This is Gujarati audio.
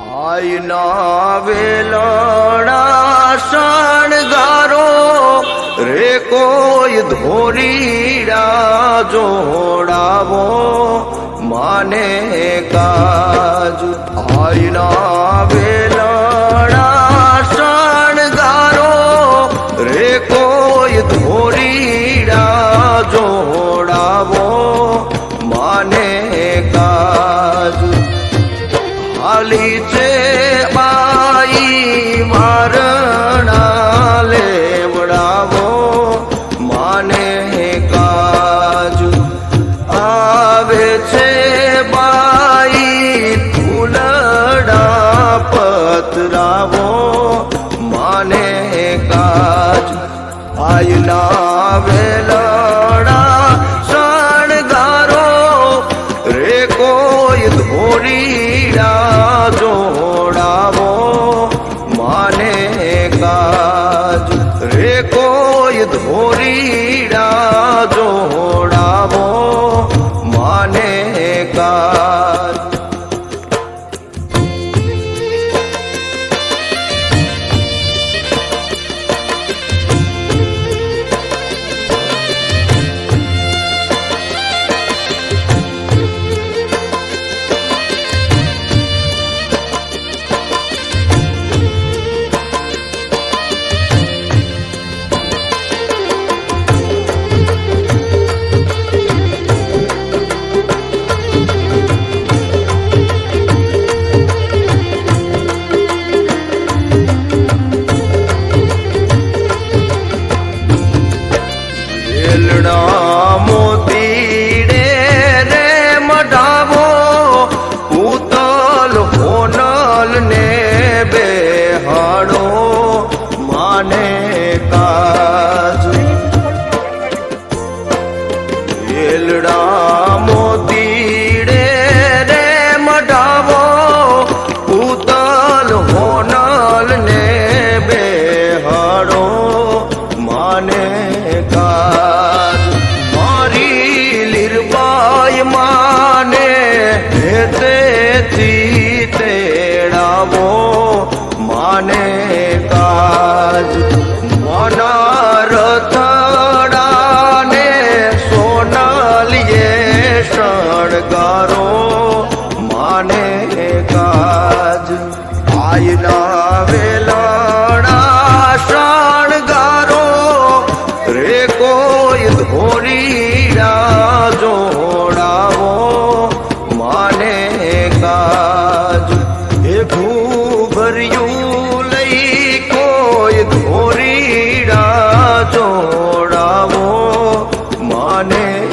આજના વેલણા શણગારો, રે કોઈ ધોરીડા જોડાવો, માને કાજ આજના વેલણા શણગારો, રે કોઈ ધોરીડા જોડાવો, માને વેલડા શણગારો. રે કોઈ ધોરીડા જોડાવો. માને કાજ. રે કોઈ ધોરીડા જોડાવો. માને કાજ. মানে